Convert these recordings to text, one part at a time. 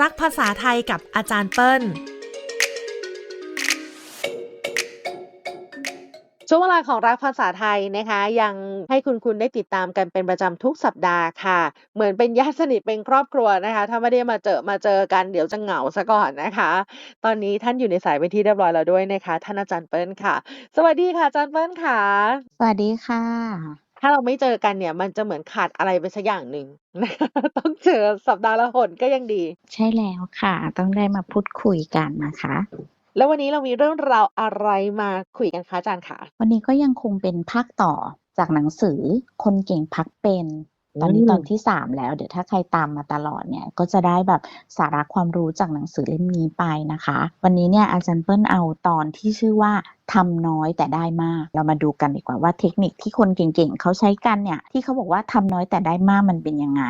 รักภาษาไทยกับอาจารย์เปิ้ลช่วงเวลาของรักภาษาไทยนะคะ ยังให้คุณคุณได้ติดตามกันเป็นประจำทุกสัปดาห์ค่ะ เหมือนเป็นญาติสนิทเป็นครอบครัวนะคะ ถ้าไม่ได้มาเจอมาเจอกันเดี๋ยวจะเหงาซะก่อนนะคะ ตอนนี้ท่านอยู่ในสายเป็นที่เรียบร้อยแล้วด้วยนะคะ ท่านอาจารย์เปิ้ลค่ะ สวัสดีค่ะอาจารย์เปิ้ลค่ะ สวัสดีค่ะถ้าเราไม่เจอกันเนี่ย มันจะเหมือนขาดอะไรไปสักอย่างหนึ่งนะคะ ต้องเจอสัปดาห์ละหนก็ยังดี ใช่แล้วค่ะ ต้องได้มาพูดคุยกันนะคะ แล้ววันนี้เรามีเรื่องราวอะไรมาคุยกันคะอาจารย์คะวันนี้ก็ยังคงเป็นภาคต่อจากหนังสือคนเก่งพักเป็น ตอนนี้อืมตอนที่สามแล้ว เดี๋ยวถ้าใครตามมาตลอดเนี่ยก็จะได้แบบสาระความรู้จากหนังสือเล่มนี้ไปนะคะ วันนี้เนี่ยอาจารย์เปิ้ลเอาตอนที่ชื่อว่าทำน้อยแต่ได้มาก เรามาดูกันดีกว่าว่าเทคนิคที่คนเก่งๆเขาใช้กันเนี่ยที่เขาบอกว่าทำน้อยแต่ได้มากมันเป็นยังไง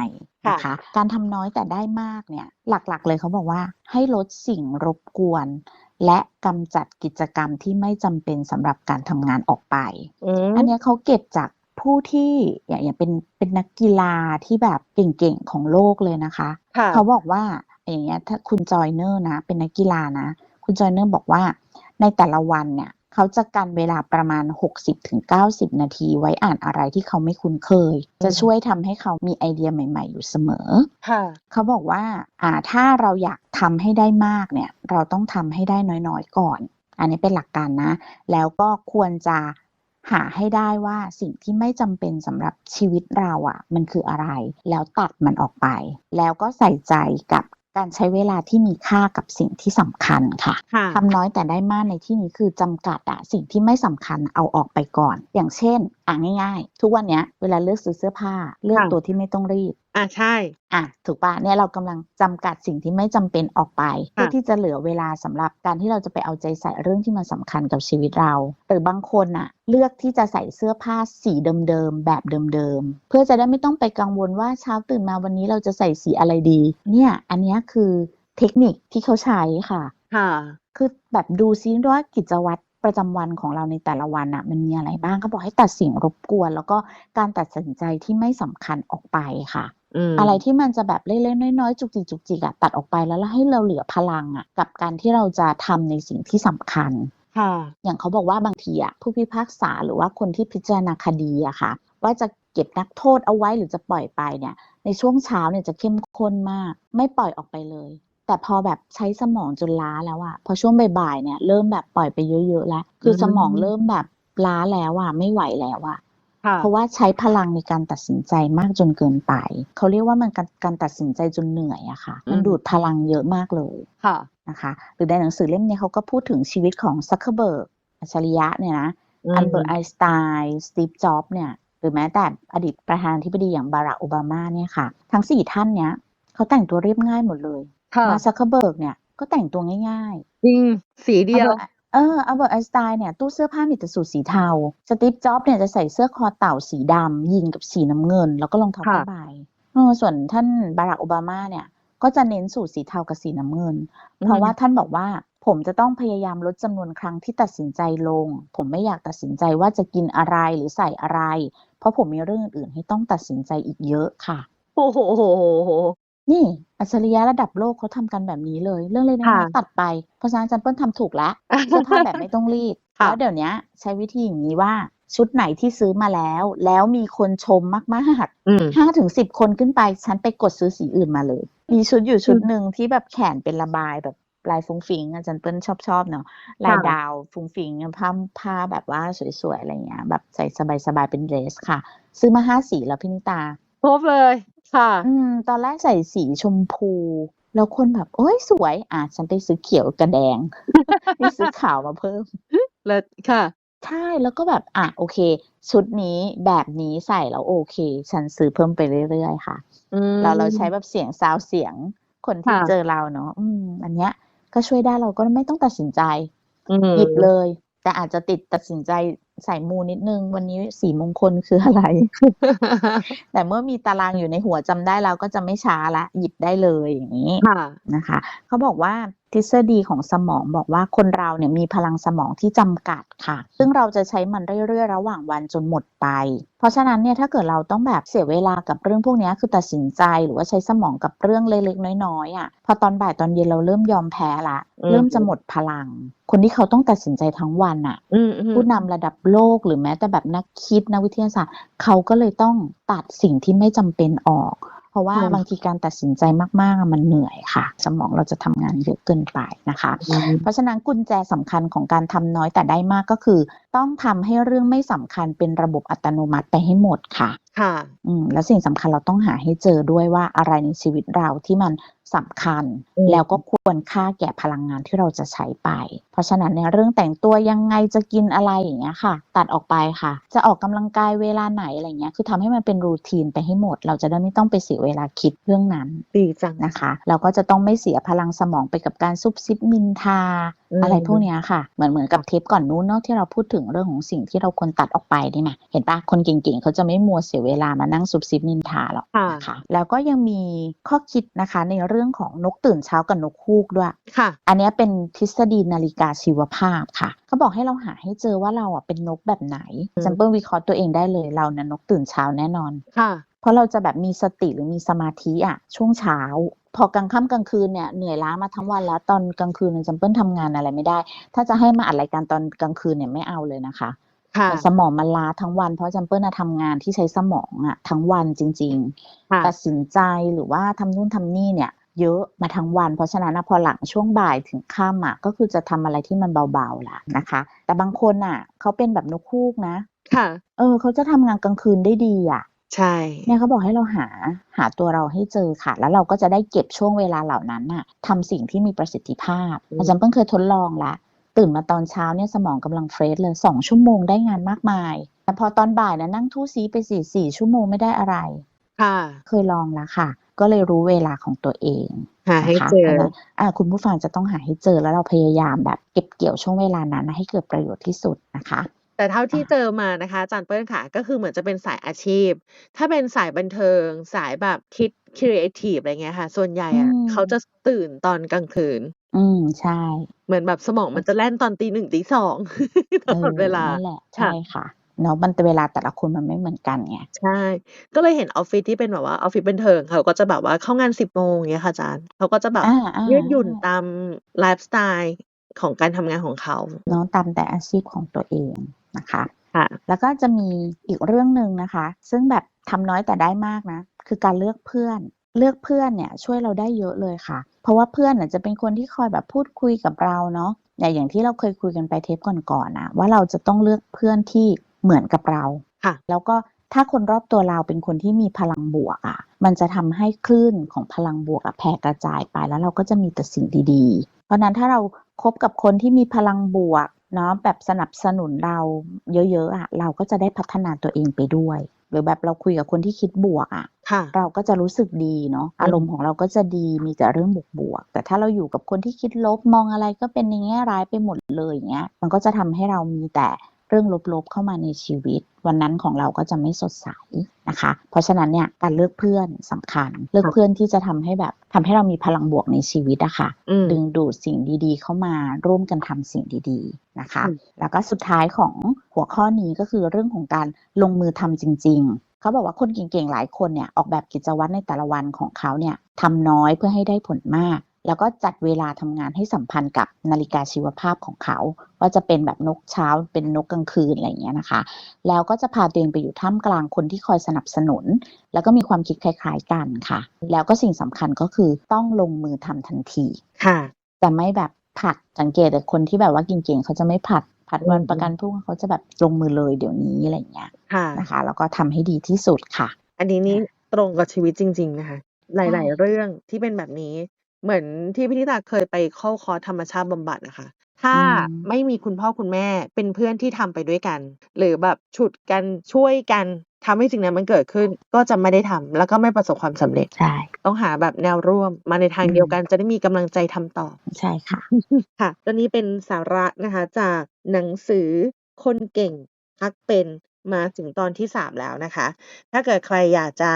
นะคะ การทำน้อยแต่ได้มากเนี่ยหลักๆเลยเขาบอกว่าให้ลดสิ่งรบกวน และกำจัดกิจกรรมที่ไม่จำเป็นสำหรับการทำงานออกไปอืมอันเนี้ยเขาเก็บจาก ผู้ที่อย่างอย่างเป็นเป็นนักกีฬาที่แบบเก่งๆของโลกเลยนะคะ ค่ะ เขาบอกว่าอย่างเงี้ยถ้าคุณจอยเนอร์นะ เป็นนักกีฬานะ คุณจอยเนอร์บอกว่า ในแต่ละวันเนี่ย เขาจะกันเวลาประมาณ 60-90 นาทีไว้อ่านอะไรที่เขาไม่คุ้นเคย จะช่วยทำให้เขามีไอเดียใหม่ ๆ อยู่เสมอ ค่ะ เขาบอกว่าอ่าถ้าเราอยากทำให้ได้มากเนี่ย เราต้องทำให้ได้น้อยๆก่อน อันนี้เป็นหลักการนะ แล้วก็ควรจะ หาให้ได้ว่าสิ่งที่ไม่จำเป็นสำหรับชีวิตเราอะ่ะ มันคืออะไร แล้วตัดมันออกไป แล้วก็ใส่ใจกับการใช้เวลาที่มีค่ากับสิ่งที่สำคัญค่ะค่ะทำน้อยแต่ได้มากในที่นี้คือจำกัดอะสิ่งที่ไม่สำคัญเอาออกไปก่อน อย่างเช่น อะง่าย ๆ ทุกวันเนี้ยเวลาเลือกซื้อเสื้อผ้า เลือกค่ะตัวที่ไม่ต้องรีด อ่าใช่ อะถูกปะเนี่ยเรากำลังจำกัดสิ่งที่ไม่จำเป็นออกไป เพื่อที่จะเหลือเวลาสำหรับการที่เราจะไปเอาใจใส่เรื่องที่มันสำคัญกับชีวิตเรา หรือบางคนอะเลือกที่จะใส่เสื้อผ้าสีเดิมๆแบบเดิมๆเพื่อจะได้ไม่ต้องไปกังวลว่าเช้าตื่นมาวันนี้เราจะใส่สีอะไรดี เนี่ย อันเนี้ยคือเทคนิคที่เขาใช้ค่ะ ค่ะ คือแบบดูซิว่ากิจวัตรประจำวันของเราในแต่ละวันอะมันมีอะไรบ้างเขาบอกให้ตัดสิ่งรบกวน แล้วก็การตัดสินใจที่ไม่สำคัญออกไปค่ะ อืมอะไรที่มันจะแบบเล็กๆน้อยๆจุกจิกจุกจิกอะตัดออกไปแล้วให้เราเหลือพลังอะกับการที่เราจะทำในสิ่งที่สำคัญค่ะอย่างเขาบอกว่าบางทีอะผู้พิพากษาหรือว่าคนที่พิจารณาคดีอะค่ะ ว่าจะเก็บนักโทษเอาไว้หรือจะปล่อยไปเนี่ยในช่วงเช้าเนี่ยจะเข้มข้นมาก ไม่ปล่อยออกไปเลย แต่พอแบบใช้สมองจนล้าแล้วอะพอช่วงบ่ายๆเนี่ยเริ่มแบบปล่อยไปเยอะๆแล้ว คือสมองเริ่มแบบล้าแล้วอะไม่ไหวแล้วอะค่ะ เพราะว่าใช้พลังในการตัดสินใจมากจนเกินไป เขาเรียกว่ามันการการตัดสินใจจนเหนื่อยอะค่ะ มันอืมดูดพลังเยอะมากเลยค่ะนะคะหรือในหนังสือเล่มนี้เขาก็พูดถึงชีวิตของซักเคอร์เบิร์กอัจฉริยะเนี่ยนะอันเบิร์ตไอน์สไตน์สตีฟจ็อบส์เนี่ยหรือแม้แต่อดีตประธานาธิบดีอย่างบารักโอบามาเนี่ยค่ะ ทั้งสี่ท่านเนี้ยเขาแต่งตัวเรียบง่ายหมดเลยค่ะมาซักเคอร์เบิร์กเนี่ยก็แต่งตัวง่ายจริงสีเดียวอัล เบิร์ตเอออัลเบิร์ตไอน์สไตน์เนี่ยตู้เสื้อผ้ามีแต่สูทสีเทา สตีฟจ็อบส์เนี่ยจะใส่เสื้อคอเต่าสีดำยิงกับสีน้ำเงิน แล้วก็รองเท้าค่ะผ้าใบเออส่วนท่านบารักโอบามาเนี่ยก็จะเน้นสูทสีเทากับสีน้ำเงิน เพราะว่าท่านบอกว่าผมจะต้องพยายามลดจำนวนครั้งที่ตัดสินใจลง ผมไม่อยากตัดสินใจว่าจะกินอะไรหรือใส่อะไร เพราะผมมีเรื่องอื่นๆให้ต้องตัดสินใจอีกเยอะค่ะ โอ้โหโหโหโห นี่อัจฉริยะระดับโลกเขาทำกันแบบนี้เลย เรื่องเล็กๆน้อยค่ะๆตัดไป เพราะฉะนั้นอาจันเปิ้ลทำถูกแล้วเสื้อผ้าแบบไม่ต้องรีดค่ะ แล้วเดี๋ยวนี้ใช้วิธีอย่างนี้ว่าชุดไหนที่ซื้อมาแล้ว แล้วมีคนชมมากอืม ๆห้าถึงสิบคนขึ้นไป ฉันไปกดซื้อสีอื่นมาเลย มีชุดอยู่ชุดอืมหนึ่งที่แบบแขนเป็นระบายแบบลายฟุ้งฟิงอาจารย์เปิ้ลชอบชอบๆเนาะลายค่ะ ดาวฟุ้งฟิงผ้าผ้าแบบว่าสวยๆอะไรเงี้ยแบบใส่สบายๆเป็นเดรสค่ะ ซื้อมาห้าสีแล้วพี่นิตา ครบเลยค่ะ อืม ตอนแรกใส่สีชมพู แล้วคนแบบโอ้ยสวยอะฉันไปซื้อเขียวกับแดงนี่ซื้อขาวมาเพิ่มเลยค่ะ ใช่แล้วก็แบบอะโอเค ชุดนี้แบบนี้ใส่แล้วโอเค ฉันซื้อเพิ่มไปเรื่อยๆค่ะอืมเราเราใช้แบบเสียงซาวเสียงคนที่ค่ะเจอเราเนาะอืม อันเนี้ย ก็ช่วยได้เราก็ไม่ต้องตัดสินใจอืมหยิบเลย แต่อาจจะติดตัดสินใจ ใส่มูนิดนึง วันนี้สีมงคลคืออะไร แต่เมื่อมีตารางอยู่ในหัวจำได้เราก็จะไม่ช้าละ หยิบได้เลยอย่างนี้ค่ะนะคะ เขาบอกว่า ทฤษฎีของสมองบอกว่าคนเราเนี่ยมีพลังสมองที่จำกัดค่ะ ซึ่งเราจะใช้มันเรื่อยๆ ระหว่างวันจนหมดไป เพราะฉะนั้นเนี่ยถ้าเกิดเราต้องแบบเสียเวลากับเรื่องพวกเนี้ยคือตัดสินใจหรือว่าใช้สมองกับเรื่องเล็กๆ น้อยๆอะพอตอนบ่ายตอนเย็นเราเริ่มยอมแพ้ละอืมเริ่มจะหมดพลัง คนที่เขาต้องตัดสินใจทั้งวันอะอืมอืมผู้นำระดับโลกหรือแม้แต่แบบนักคิดนักวิทยาศาสตร์ เขาก็เลยต้องตัดสิ่งที่ไม่จำเป็นออก เพราะว่าอืมบางทีการตัดสินใจมากๆอะมันเหนื่อยค่ะ สมองเราจะทำงานเยอะเกินไปนะคะอืมเพราะฉะนั้นกุญแจสำคัญของการทำน้อยแต่ได้มากก็คือ ต้องทำให้เรื่องไม่สำคัญเป็นระบบอัตโนมัติไปให้หมดค่ะ ค่ะ อืม แล้วสิ่งสำคัญเราต้องหาให้เจอด้วยว่าอะไรในชีวิตเราที่มันสำคัญอืมแล้วก็ควรค่าแก่พลังงานที่เราจะใช้ไป เพราะฉะนั้นเนี่ยเรื่องแต่งตัวยังไงจะกินอะไรอย่างเงี้ยค่ะ ตัดออกไปค่ะ จะออกกำลังกายเวลาไหนอะไรเงี้ย คือทำให้มันเป็นรูทีนไปให้หมด เราจะได้ไม่ต้องไปเสียเวลาคิดเรื่องนั้น ดีจังนะคะ เราก็จะต้องไม่เสียพลังสมองไปกับการซุบซิบนินทา อืมอะไรพวกเนี้ยค่ะ เหมือนเหมือนกับเทปก่อนนู้นเนาะที่เราพูดถึงเรื่องของสิ่งที่เราควรตัดออกไปนี่ไหมเห็นปะคนเก่งๆเขาจะไม่มัวเสียเวลามานั่งซุบซิบนินทาหรอกค่ะนะคะแล้วก็ยังมีข้อคิดนะคะในเรื่องของนกตื่นเช้ากับนกฮูกด้วยค่ะ อันเนี้ยเป็นทฤษฎีนาฬิกาชีวภาพค่ะเขาบอกให้เราหาให้เจอว่าเราอะเป็นนกแบบไหนอืมแซมเปิลวิเคราะห์ตัวเองได้เลยเราเนี่ยนกตื่นเช้าแน่นอนค่ะเพราะเราจะแบบมีสติหรือมีสมาธิอะช่วงเช้า พอกลางค่ำกลางคืนเนี่ยเหนื่อยล้ามาทั้งวันแล้วตอนกลางคืนเนี่ยแซมเปิลทำงานอะไรไม่ได้ ถ้าจะให้มาอัดรายการตอนกลางคืนเนี่ยไม่เอาเลยนะคะค่ะแต่สมองมันล้าทั้งวัน เพราะแซมเปิลน่ะทำงานที่ใช้สมองอะทั้งวันจริงๆค่ะตัดสินใจหรือว่าทำนู่นทำนี่เนี่ย เยอะมาทั้งวัน เพราะฉะนั้นนะพอหลังช่วงบ่ายถึงค่ำอะก็คือจะทำอะไรที่มันเบาๆล่ะนะคะ แต่บางคนอะเขาเป็นแบบนกคูกนะ ค่ะ เออเขาจะทำงานกลางคืนได้ดีอะ ใช่ เนี่ยเขาบอกให้เราหาหาตัวเราให้เจอค่ะ แล้วเราก็จะได้เก็บช่วงเวลาเหล่านั้นน่ะทำสิ่งที่มีประสิทธิภาพ อาจารย์เพิ่งเคยทดลองละตื่นมาตอนเช้าเนี่ยสมองกำลังเฟรชเลยสองชั่วโมงได้งานมากมายแต่พอตอนบ่ายนะนั่งทู่ซีไปสี่สี่ชั่วโมงไม่ได้อะไร ค่ะ เคยลองแล้วค่ะ ก็เลยรู้เวลาของตัวเองหาให้นะคะเจอพราะฉะนั้นอ่าคุณผู้ฟังจะต้องหาให้เจอแล้วเราพยายามแบบเก็บเกี่ยวช่วงเวลานั้นนะให้เกิดประโยชน์ที่สุดนะคะ แต่เท่าที่อ่าเจอมานะคะอาจารย์เปิ้ลค่ะ ก็คือเหมือนจะเป็นสายอาชีพ ถ้าเป็นสายบันเทิง สายแบบคิดครีเอทีฟอะไรเงี้ยค่ะ ส่วนใหญ่อะเขาจะตื่นตอนกลางคืน อืม ใช่ เหมือนแบบสมองมันจะแล่นตอนตีหนึ่งตีสองตลอดเวลา นั่นแหละค่ะ ใช่ค่ะเนาะมันแต่เวลาแต่ละคนมันไม่เหมือนกันไงใช่ ก็เลยเห็นออฟฟิศที่เป็นแบบว่าออฟฟิศบันเทิงเขาก็จะแบบว่าเข้างานสิบโมงเงี้ยค่ะอาจารย์เขาก็จะแบบอ่าอ่ายืดหยุ่นตามไลฟ์สไตล์ของการทำงานของเขา เนาะตามแต่อาชีพของตัวเอง นะคะค่ะแล้วก็จะมีอีกเรื่องหนึ่งนะคะ ซึ่งแบบทำน้อยแต่ได้มากนะ คือการเลือกเพื่อน เลือกเพื่อนเนี่ยช่วยเราได้เยอะเลยค่ะ เพราะว่าเพื่อนน่ะจะเป็นคนที่คอยแบบพูดคุยกับเราเนาะอย่างอย่างที่เราเคยคุยกันไปเทปก่อนๆนะว่าเราจะต้องเลือกเพื่อนที่เหมือนกับเราค่ะ แล้วก็ ถ้าคนรอบตัวเราเป็นคนที่มีพลังบวกอะ่ะ มันจะทำให้คลื่นของพลังบวกอะแผ่กระจายไปแล้วเราก็จะมีแต่สิ่งดีๆ เพราะฉะนั้นถ้าเราคบกับคนที่มีพลังบวกเนาะแบบสนับสนุนเราเยอะๆอะ่ะเราก็จะได้พัฒนาตัวเองไปด้วย หรือแบบเราคุยกับคนที่คิดบวกอะค่ะ เราก็จะรู้สึกดีเนาะอารมณ์ของเราก็จะดีมีแต่เรื่องบวกๆแต่ถ้าเราอยู่กับคนที่คิดลบมองอะไรก็เป็นในแง่ร้ายไปหมดเลยอย่างเงี้ยมันก็จะทำให้เรามีแต่เรื่องลบๆเข้ามาในชีวิต วันนั้นของเราก็จะไม่สดใสนะคะ เพราะฉะนั้นเนี่ยการเลือกเพื่อนสำคัญ เลือกค่ะเพื่อนที่จะทำให้แบบทำให้เรามีพลังบวกในชีวิตอะค่ะอืมดึงดูดสิ่งดีๆ เข้ามาร่วมกันทำสิ่งดีๆนะคะอืมแล้วก็สุดท้ายของหัวข้อนี้ก็คือเรื่องของการลงมือทำจริงๆเขาบอกว่าคนเก่งๆ หลายคนเนี่ยออกแบบกิจวัตรในแต่ละวันของเขาเนี่ยทำน้อยเพื่อให้ได้ผลมาก แล้วก็จัดเวลาทำงานให้สัมพันธ์กับนาฬิกาชีวภาพของเขา ว่าจะเป็นแบบนกเช้าเป็นนกกลางคืนอะไรอย่างเงี้ยนะคะ แล้วก็จะพาตัวเองไปอยู่ท่ามกลางคนที่คอยสนับสนุน แล้วก็มีความคิดคล้าย ๆกันค่ะ แล้วก็สิ่งสำคัญก็คือต้องลงมือทำทันทีค่ะจะไม่แบบผัดสังเกตแต่คนที่แบบว่าเก่งๆเขาจะไม่ผัดผัดวันอืมประกันพรุ่งเขาจะแบบลงมือเลยเดี๋ยวนี้อะไรอย่างเงี้ยค่ะนะคะ แล้วก็ทำให้ดีที่สุดค่ะ อันนี้นี่ตรงกับชีวิตจริง ๆ นะคะ หลายใช่ๆเรื่องที่เป็นแบบนี้ เหมือนที่พี่นิตาเคยไปเข้าคอร์สธรรมชาติบำบัดนะคะ ถ้าอืม ไม่มีคุณพ่อคุณแม่เป็นเพื่อนที่ทำไปด้วยกัน หรือแบบฉุดกันช่วยกันทำให้สิ่งนั้นมันเกิดขึ้น ก็จะไม่ได้ทำแล้วก็ไม่ประสบความสำเร็จ ใช่ ต้องหาแบบแนวร่วมมาในทางอืม เดียวกันจะได้มีกำลังใจทำต่อ ใช่ค่ะ ค่ะตัวนี้เป็นสาระนะคะจากหนังสือคนเก่งพักเป็นมาถึงตอนที่สามแล้วนะคะ ถ้าเกิดใครอยากจะ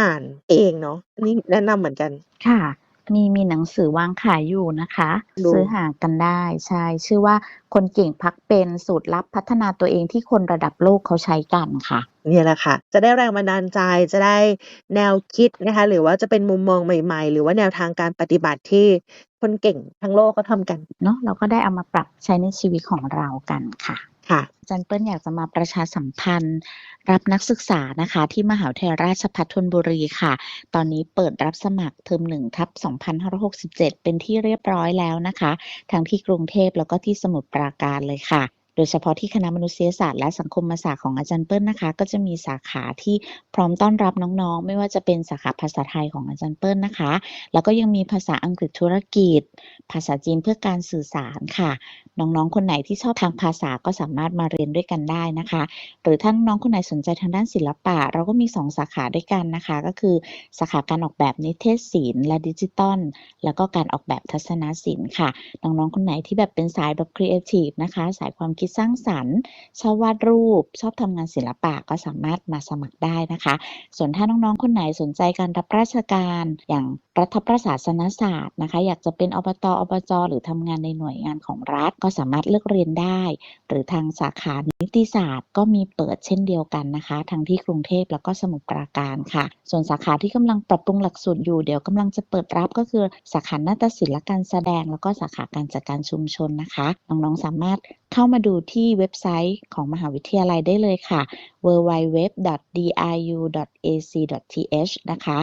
อ่านเองเนาะอันนี่แนะนำเหมือนกัน ค่ะ มีมีหนังสือวางขายอยู่นะคะดูซื้อหากันได้ใช่ชื่อว่าคนเก่งพักเป็นสูตรลับพัฒนาตัวเองที่คนระดับโลกเขาใช้กันค่ะเนี่ยแหละค่ะ จะได้แรงบันดาลใจจะได้แนวคิดนะคะ หรือว่าจะเป็นมุมมองใหม่ ๆ หรือว่าแนวทางการปฏิบัติที่คนเก่งทั้งโลกก็ทำกันเนาะเราก็ได้เอามาปรับใช้ในชีวิตของเรากันค่ะ ค่ะอาจารย์เปิ้ลอยากจะมาประชาสัมพันธ์ รับนักศึกษานะคะ ที่มหาวิทยาลัยราชภัฏธนบุรีค่ะ ตอนนี้เปิดรับสมัครเทอมหนึ่งทับ2567 เป็นที่เรียบร้อยแล้วนะคะ ทั้งที่กรุงเทพแล้วก็ที่สมุทรปราการเลยค่ะ โดยเฉพาะที่คณะมนุษยศาสตร์และสังคมศาสตร์ของอาจารย์เปิ้ลนะคะ ก็จะมีสาขาที่พร้อมต้อนรับน้องๆ ไม่ว่าจะเป็นสาขาภาษาไทยของอาจารย์เปิ้ลนะคะ แล้วก็ยังมีภาษาอังกฤษธุรกิจ ภาษาจีนเพื่อการสื่อสารค่ะ น้องๆ คนไหนที่ชอบทางภาษาก็สามารถมาเรียนด้วยกันได้นะคะ หรือถ้าน้องคนไหนสนใจทางด้านศิลปะ เราก็มี 2 สาขาด้วยกันนะคะ ก็คือสาขาการออกแบบนิเทศศิลป์และดิจิตอลแล้วก็การออกแบบทัศนศิลป์ค่ะ น้องๆ คนไหนที่แบบเป็นสายแบบครีเอทีฟนะคะ สายความคิดสร้างสรรค์ชอบวาดรูป ชอบทำงานศิลปะก็สามารถมาสมัครได้นะคะ ส่วนถ้าน้องๆ คนไหนสนใจการรับราชการอย่าง รัฐประศาสนศาสตร์นะคะ อยากจะเป็นอบตอบจหรือทำงานในหน่วยงานของรัฐก็สามารถเลือกเรียนได้ หรือทางสาขานิติศาสตร์ ก็มีเปิดเช่นเดียวกันนะคะ ทั้งที่กรุงเทพแล้วก็สมุทรปราการค่ะ ส่วนสาขาที่กำลังปรับปรุงหลักสูตรอยู่เดี๋ยวกำลังจะเปิดรับก็คือสาขานาฏศิลป์และการแสดง แล้วก็สาขาการจัดการชุมชนนะคะน้องๆสามารถเข้ามาดูที่เว็บไซต์ของมหาวิทยาลัยได้เลยค่ะ www.diu.ac.th นะคะ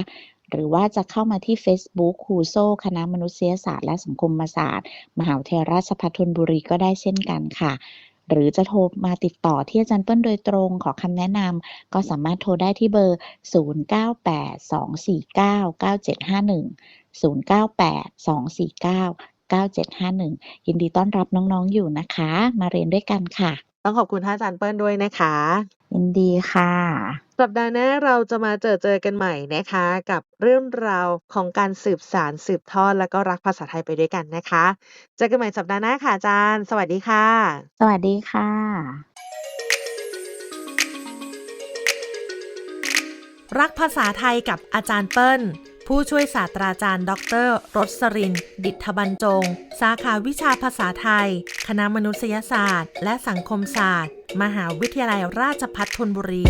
หรือว่าจะเข้ามาที่ Facebook ครูโซ่คณะมนุษยศาสตร์และสังคมศาสตร์ มหาวิทยาลัยราชภัฏธนบุรีก็ได้เช่นกันค่ะ หรือจะโทรมาติดต่อที่อาจารย์เปิ้ลโดยตรงขอคำแนะนำก็สามารถโทรได้ที่เบอร์ 0982499751ยินดีต้อนรับน้องๆอยู่นะคะ มาเรียนด้วยกันค่ะ ต้องขอบคุณท่านอาจารย์เปิ้ลด้วยนะคะยินดีค่ะ สัปดาห์หน้าเราจะมาเจอเจอกันใหม่นะคะ กับเรื่องราวของการสืบสารสืบทอดแล้วก็รักภาษาไทยไปด้วยกันนะคะ เจอกันใหม่สัปดาห์หน้าค่ะอาจารย์ สวัสดีค่ะ สวัสดีค่ะ รักภาษาไทยกับอาจารย์เปิ้ล ผู้ช่วยศาสตราจารย์ ดรรสริน ดิษฐบรรจง สาขาวิชาภาษาไทย คณะมนุษยศาสตร์ และสังคมศาสตร์ มหาวิทยาลัยราชภัฏธนบุรี